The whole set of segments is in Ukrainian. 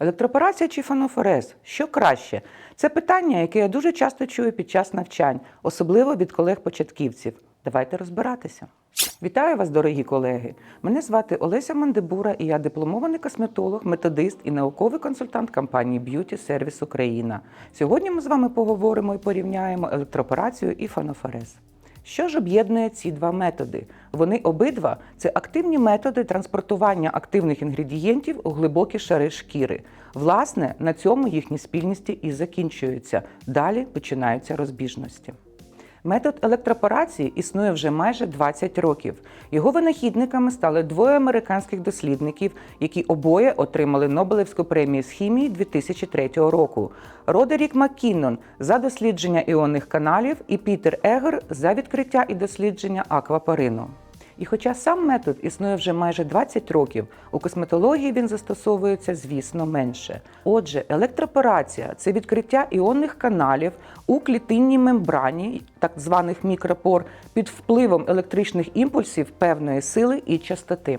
Електропорація чи фанофорез? Що краще? Це питання, яке я дуже часто чую під час навчань, особливо від колег-початківців. Давайте розбиратися. Вітаю вас, дорогі колеги! Мене звати Олеся Мандебура, і я дипломований косметолог, методист і науковий консультант компанії Beauty Service Україна. Сьогодні ми з вами поговоримо і порівняємо електропорацію і фанофорез. Що ж об'єднує ці два методи? Вони обидва це активні методи транспортування активних інгредієнтів у глибокі шари шкіри. Власне, на цьому їхні спільності і закінчуються. Далі починаються розбіжності. Метод електропорації існує вже майже 20 років. Його винахідниками стали двоє американських дослідників, які обоє отримали Нобелевську премію з хімії 2003 року. Родерік Маккіннон за дослідження іонних каналів і Пітер Егер за відкриття і дослідження аквапарину. І хоча сам метод існує вже майже 20 років, у косметології він застосовується, звісно, менше. Отже, електропорація це відкриття іонних каналів у клітинній мембрані, так званих мікропор, під впливом електричних імпульсів певної сили і частоти.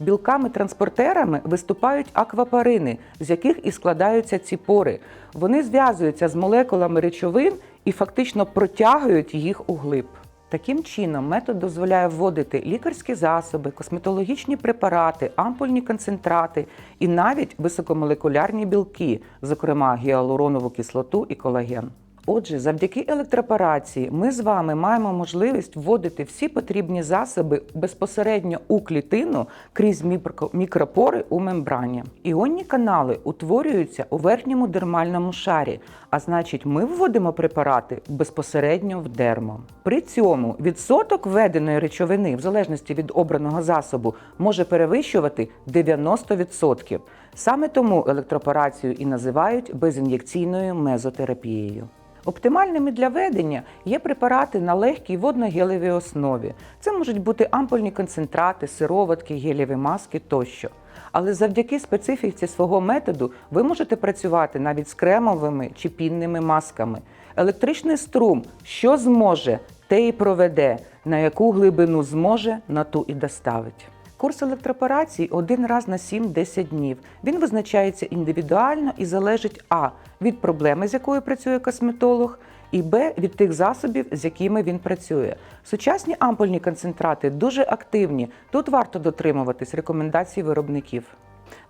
Білками-транспортерами виступають аквапарини, з яких і складаються ці пори. Вони зв'язуються з молекулами речовин і фактично протягують їх у глиб. Таким чином, метод дозволяє вводити лікарські засоби, косметологічні препарати, ампульні концентрати і навіть високомолекулярні білки, зокрема гіалуронову кислоту і колаген. Отже, завдяки електропорації ми з вами маємо можливість вводити всі потрібні засоби безпосередньо у клітину крізь мікро- мікропори у мембрані. Іонні канали утворюються у верхньому дермальному шарі, а значить, ми вводимо препарати безпосередньо в дермо. При цьому відсоток введеної речовини, в залежності від обраного засобу, може перевищувати 90%. Саме тому електропорацію і називають безін'єкційною мезотерапією. Оптимальними для ведення є препарати на легкій водно-гелевій основі. Це можуть бути ампульні концентрати, сироватки, гелєві маски тощо. Але завдяки специфіці свого методу ви можете працювати навіть з кремовими чи пінними масками. Електричний струм, що зможе, те і проведе, на яку глибину зможе, на ту і доставить. Курс електропорації один раз на 7-10 днів. Він визначається індивідуально і залежить а від проблеми, з якою працює косметолог, і б від тих засобів, з якими він працює. Сучасні ампульні концентрати дуже активні. Тут варто дотримуватись рекомендацій виробників.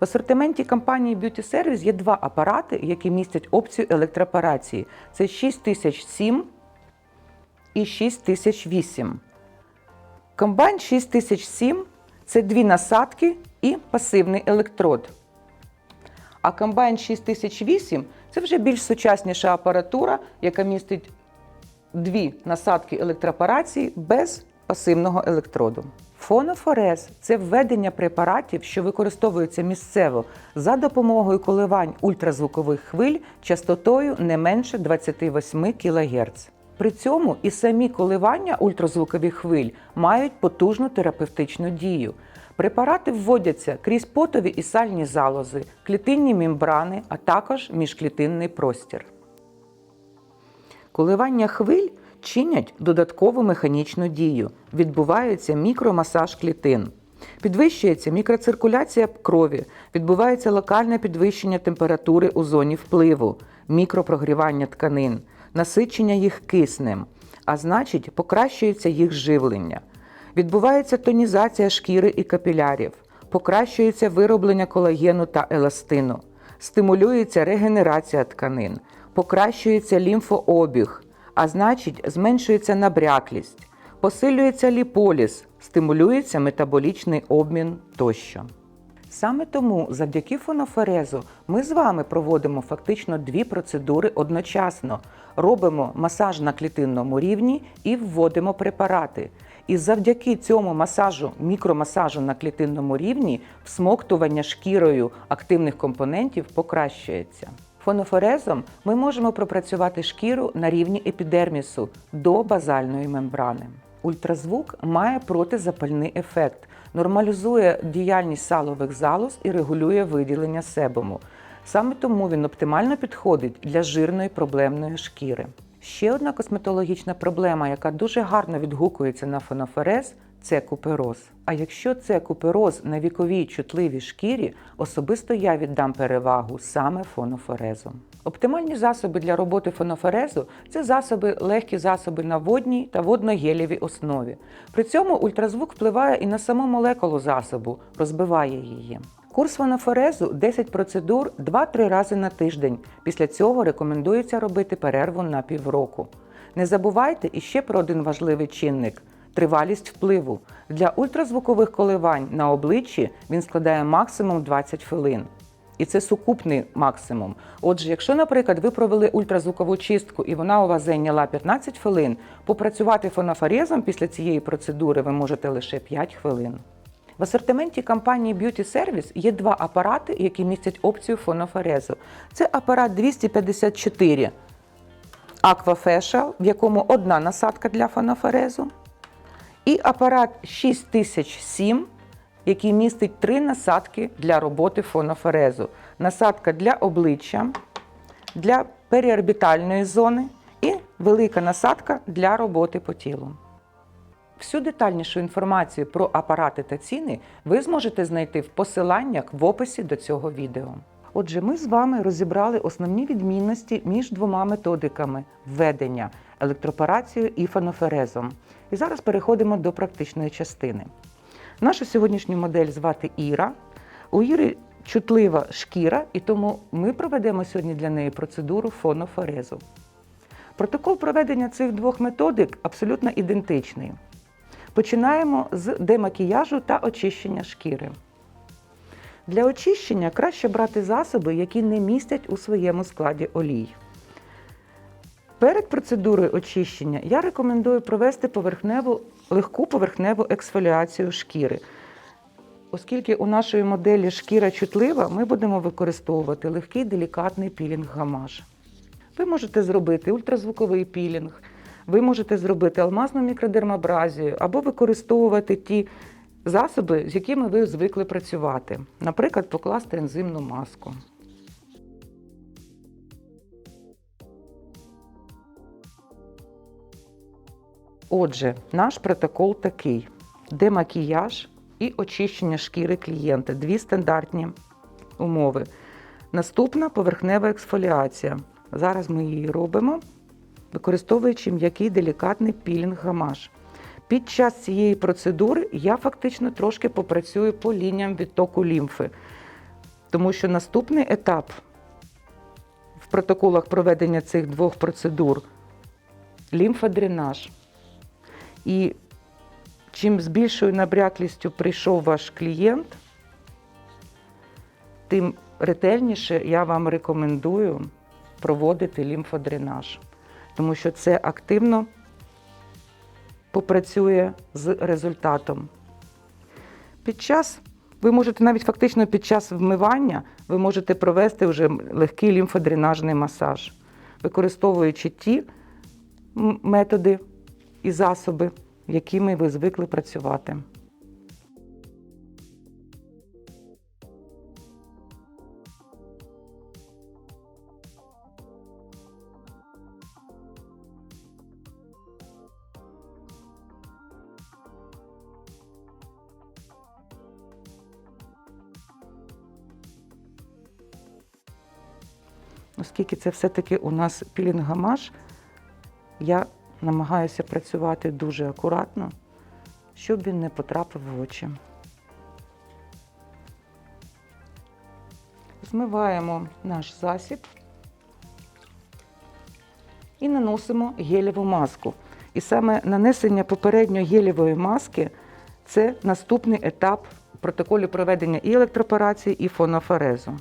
В асортименті компанії Beauty Service є два апарати, які містять опцію електропорації. Це 6007 і 6008. Комбайн 6007 це дві насадки і пасивний електрод. А комбайн 6008 це вже більш сучасніша апаратура, яка містить дві насадки електропорації без пасивного електроду. Фонофорез це введення препаратів, що використовуються місцево за допомогою коливань ультразвукових хвиль частотою не менше 28 кГц. При цьому і самі коливання ультразвукових хвиль мають потужну терапевтичну дію. Препарати вводяться крізь потові і сальні залози, клітинні мембрани, а також міжклітинний простір. Коливання хвиль чинять додаткову механічну дію. Відбувається мікромасаж клітин. Підвищується мікроциркуляція крові, відбувається локальне підвищення температури у зоні впливу, мікропрогрівання тканин, насичення їх киснем, а значить, покращується їх живлення. Відбувається тонізація шкіри і капілярів, покращується вироблення колагену та еластину, стимулюється регенерація тканин, покращується лімфообіг, а значить, зменшується набряклість, посилюється ліполіз, стимулюється метаболічний обмін тощо. Саме тому, завдяки фонофорезу, ми з вами проводимо фактично дві процедури одночасно. Робимо масаж на клітинному рівні і вводимо препарати. І завдяки цьому масажу, мікромасажу на клітинному рівні, всмоктування шкірою активних компонентів покращується. Фонофорезом ми можемо пропрацювати шкіру на рівні епідермісу до базальної мембрани. Ультразвук має протизапальний ефект, нормалізує діяльність салових залоз і регулює виділення себуму. Саме тому він оптимально підходить для жирної проблемної шкіри. Ще одна косметологічна проблема, яка дуже гарно відгукується на феноферез, це купероз. А якщо це купероз на віковій чутливій шкірі, особисто я віддам перевагу саме фонофорезу. Оптимальні засоби для роботи фонофорезу це засоби, легкі засоби на водній та водногелєвій основі. При цьому ультразвук впливає і на саму молекулу засобу, розбиває її. Курс фонофорезу 10 процедур 2-3 рази на тиждень. Після цього рекомендується робити перерву на півроку. Не забувайте іще про один важливий чинник тривалість впливу. Для ультразвукових коливань на обличчі він складає максимум 20 хвилин. І це сукупний максимум. Отже, якщо, наприклад, ви провели ультразвукову чистку і вона у вас зайняла 15 хвилин, попрацювати фонофорезом після цієї процедури ви можете лише 5 хвилин. В асортименті компанії Beauty Service є два апарати, які містять опцію фонофорезу. Це апарат 254 Aquafacial, в якому одна насадка для фонофорезу, і апарат 6007, який містить три насадки для роботи фонофорезу. Насадка для обличчя, для періорбітальної зони і велика насадка для роботи по тілу. Всю детальнішу інформацію про апарати та ціни ви зможете знайти в посиланнях в описі до цього відео. Отже, ми з вами розібрали основні відмінності між двома методиками введення електропорацією і фаноферезом. І зараз переходимо до практичної частини. Нашу сьогоднішню модель звати Іра. У Іри чутлива шкіра, і тому ми проведемо сьогодні для неї процедуру фонофорезу. Протокол проведення цих двох методик абсолютно ідентичний. Починаємо з демакіяжу та очищення шкіри. Для очищення краще брати засоби, які не містять у своєму складі олій. Перед процедурою очищення я рекомендую провести поверхневу, легку поверхневу ексфоліацію шкіри. Оскільки у нашої моделі шкіра чутлива, ми будемо використовувати легкий делікатний пілінг гамаш. Ви можете зробити ультразвуковий пілінг, ви можете зробити алмазну мікродермабразію або використовувати ті засоби, з якими ви звикли працювати. Наприклад, покласти ензимну маску. Отже, наш протокол такий: демакіяж і очищення шкіри клієнта дві стандартні умови. Наступна поверхнева ексфоліація. Зараз ми її робимо, використовуючи м'який делікатний пілінг гамаш. Під час цієї процедури я фактично трошки попрацюю по лініям відтоку лімфи, тому що наступний етап в протоколах проведення цих двох процедур лімфодренаж. І чим з більшою набряклістю прийшов ваш клієнт, тим ретельніше я вам рекомендую проводити лімфодренаж, тому що це активно попрацює з результатом. Під час, ви можете навіть фактично під час вмивання, ви можете провести вже легкий лімфодренажний масаж, використовуючи ті методи і засоби, якими ви звикли працювати. Оскільки це все-таки у нас пілінгамаш, я намагаюся працювати дуже акуратно, щоб він не потрапив в очі. Змиваємо наш засіб і наносимо гелєву маску. І саме нанесення попередньо гелєвої маски це наступний етап в протоколі проведення і електропорації, і фонофорезу.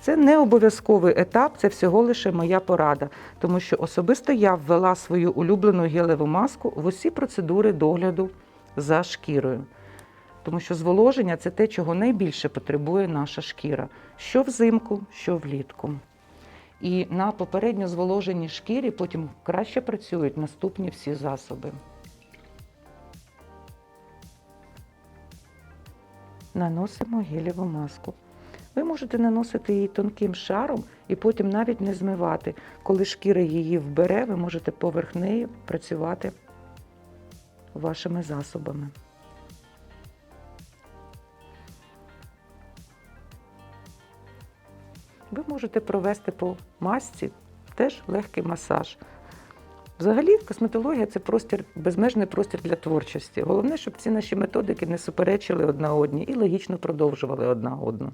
Це не обов'язковий етап, це всього лише моя порада, тому що особисто я ввела свою улюблену гелеву маску в усі процедури догляду за шкірою. Тому що зволоження це те, чого найбільше потребує наша шкіра, що взимку, що влітку. І на попередньо зволоженій шкірі потім краще працюють наступні всі засоби. Наносимо гелєву маску. Ви можете наносити її тонким шаром і потім навіть не змивати. Коли шкіра її вбере, ви можете поверх неї працювати вашими засобами. Ви можете провести по масці теж легкий масаж. Взагалі, косметологія це простір, безмежний простір для творчості. Головне, щоб ці наші методики не суперечили одна одній і логічно продовжували одна одну.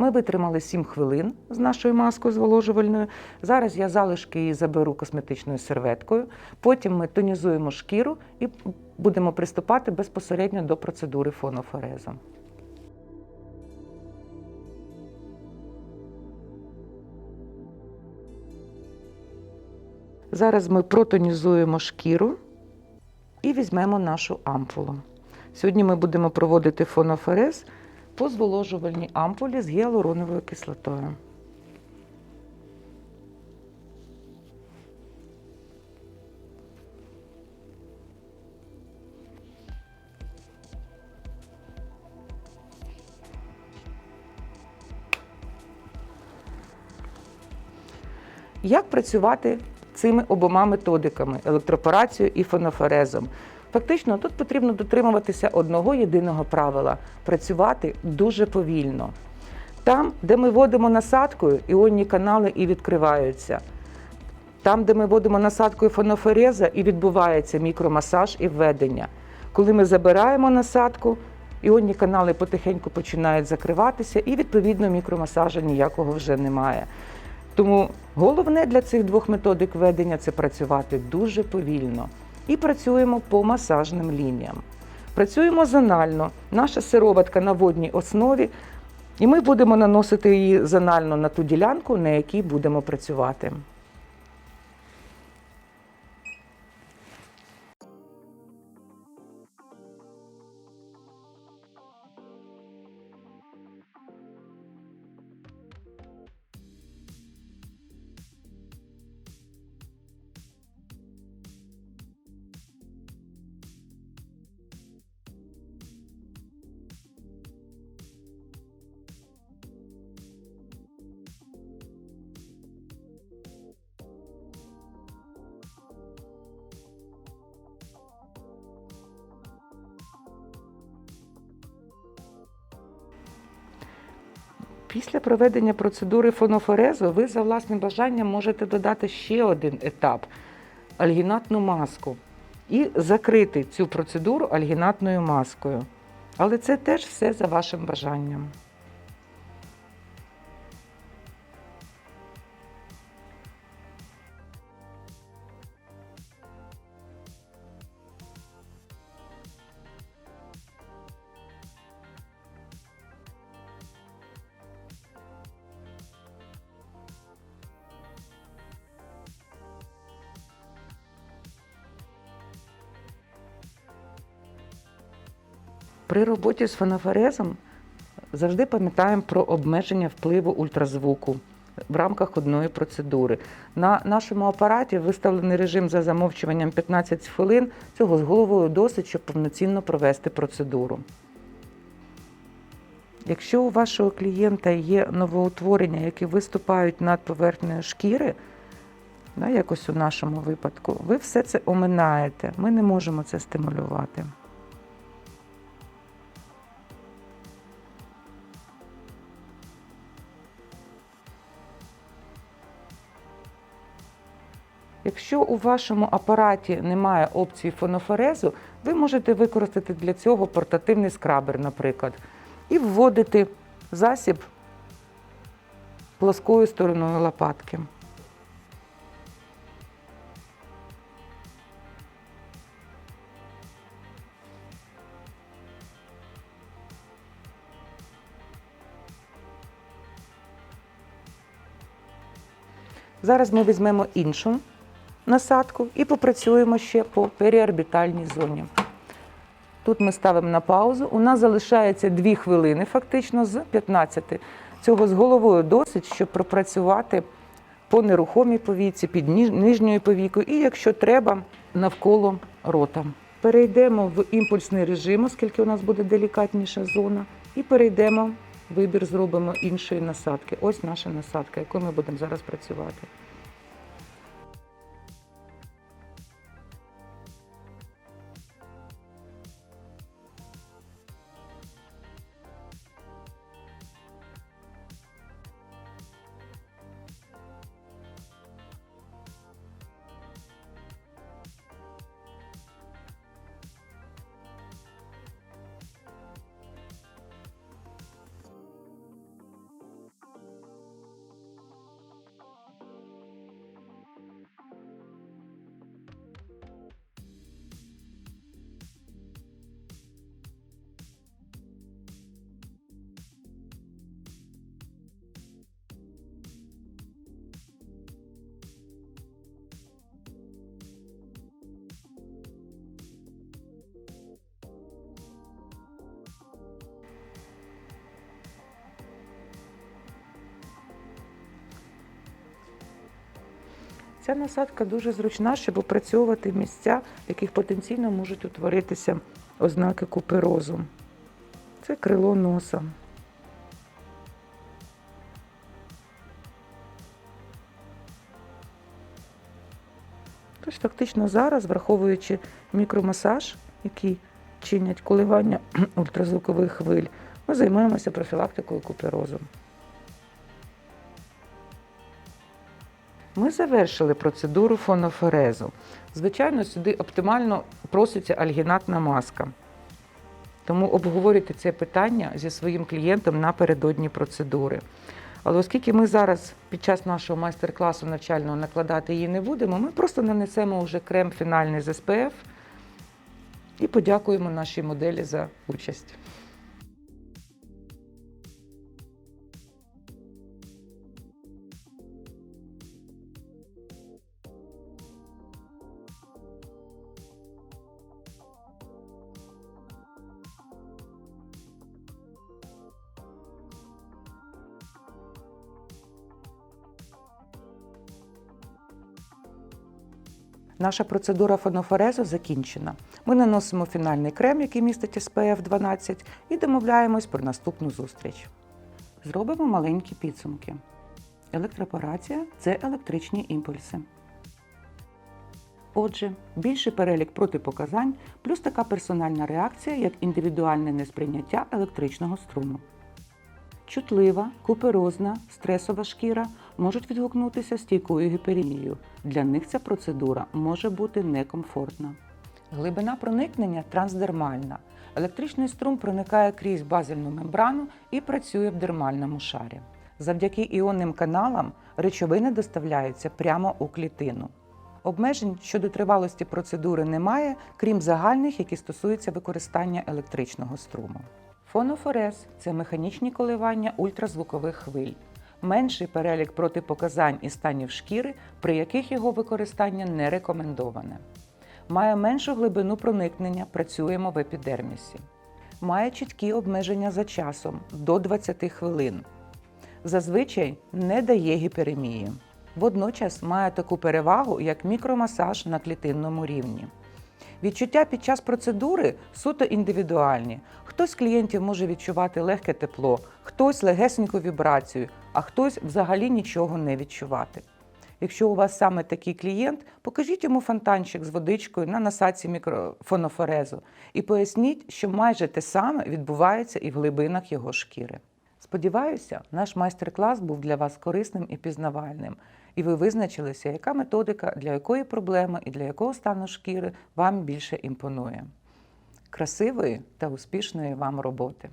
Ми витримали 7 хвилин з нашою маскою зволожувальною. Зараз я залишки її заберу косметичною серветкою. Потім ми тонізуємо шкіру і будемо приступати безпосередньо до процедури фонофорезу. Зараз ми протонізуємо шкіру і візьмемо нашу ампулу. Сьогодні ми будемо проводити фонофорез по зволожувальній ампулі з гіалуроновою кислотою. Як працювати цими обома методиками електропорацією і фонофорезом? Фактично, тут потрібно дотримуватися одного єдиного правила працювати дуже повільно. Там, де ми вводимо насадкою, іонні канали і відкриваються. Там, де ми вводимо насадкою фонофореза, і відбувається мікромасаж і введення. Коли ми забираємо насадку, іонні канали потихеньку починають закриватися, і відповідно мікромасажа ніякого вже немає. Тому головне для цих двох методик ведення це працювати дуже повільно. І працюємо по масажним лініям. Працюємо зонально. Наша сироватка на водній основі, і ми будемо наносити її зонально на ту ділянку, на якій будемо працювати. Після проведення процедури фонофорезу ви за власним бажанням можете додати ще один етап альгінатну маску і закрити цю процедуру альгінатною маскою. Але це теж все за вашим бажанням. При роботі з фонофорезом завжди пам'ятаємо про обмеження впливу ультразвуку в рамках одної процедури. На нашому апараті виставлений режим за замовчуванням 15 хвилин. Цього з головою досить, щоб повноцінно провести процедуру. Якщо у вашого клієнта є новоутворення, які виступають над поверхнею шкіри, якось у нашому випадку, ви все це оминаєте. Ми не можемо це стимулювати. Якщо у вашому апараті немає опції фонофорезу, ви можете використати для цього портативний скрабер, наприклад, і вводити засіб плоскою стороною лопатки. Зараз ми візьмемо іншу насадку і попрацюємо ще по періорбітальній зоні. Тут ми ставимо на паузу. У нас залишається 2 хвилини, фактично, з 15. Цього з головою досить, щоб пропрацювати по нерухомій повіці, під нижньою повікою, і якщо треба, навколо рота. Перейдемо в імпульсний режим, оскільки у нас буде делікатніша зона, і перейдемо, вибір зробимо іншої насадки. Ось наша насадка, якою ми будемо зараз працювати. Ця насадка дуже зручна, щоб опрацьовувати місця, в яких потенційно можуть утворитися ознаки куперозу. Це крило носа. Тож фактично зараз, враховуючи мікромасаж, який чинять коливання ультразвукових хвиль, ми займаємося профілактикою куперозу. Ми завершили процедуру фонофорезу. Звичайно, сюди оптимально проситься альгінатна маска. Тому обговорюйте це питання зі своїм клієнтом напередодні процедури. Але оскільки ми зараз під час нашого майстер-класу навчального накладати її не будемо, ми просто нанесемо вже крем фінальний з СПФ і подякуємо нашій моделі за участь. Наша процедура фонофорезу закінчена. Ми наносимо фінальний крем, який містить SPF 12, і домовляємось про наступну зустріч. Зробимо маленькі підсумки. Електропорація це електричні імпульси. Отже, більший перелік протипоказань, плюс така персональна реакція, як індивідуальне несприйняття електричного струму. Чутлива, куперозна, стресова шкіра можуть відгукнутися стійкою гіперемією. Для них ця процедура може бути некомфортна. Глибина проникнення трансдермальна. Електричний струм проникає крізь базальну мембрану і працює в дермальному шарі. Завдяки іонним каналам речовини доставляються прямо у клітину. Обмежень щодо тривалості процедури немає, крім загальних, які стосуються використання електричного струму. Фонофорез це механічні коливання ультразвукових хвиль. Менший перелік протипоказань і станів шкіри, при яких його використання не рекомендоване. Має меншу глибину проникнення, працюємо в епідермісі. Має чіткі обмеження за часом до 20 хвилин. Зазвичай не дає гіперемії. Водночас має таку перевагу, як мікромасаж на клітинному рівні. Відчуття під час процедури суто індивідуальні. Хтось клієнтів може відчувати легке тепло, хтось легесеньку вібрацію, а хтось взагалі нічого не відчувати. Якщо у вас саме такий клієнт, покажіть йому фонтанчик з водичкою на насадці мікрофонофорезу і поясніть, що майже те саме відбувається і в глибинах його шкіри. Сподіваюся, наш майстер-клас був для вас корисним і пізнавальним, і ви визначилися, яка методика для якої проблеми і для якого стану шкіри вам більше імпонує. Красивої та успішної вам роботи!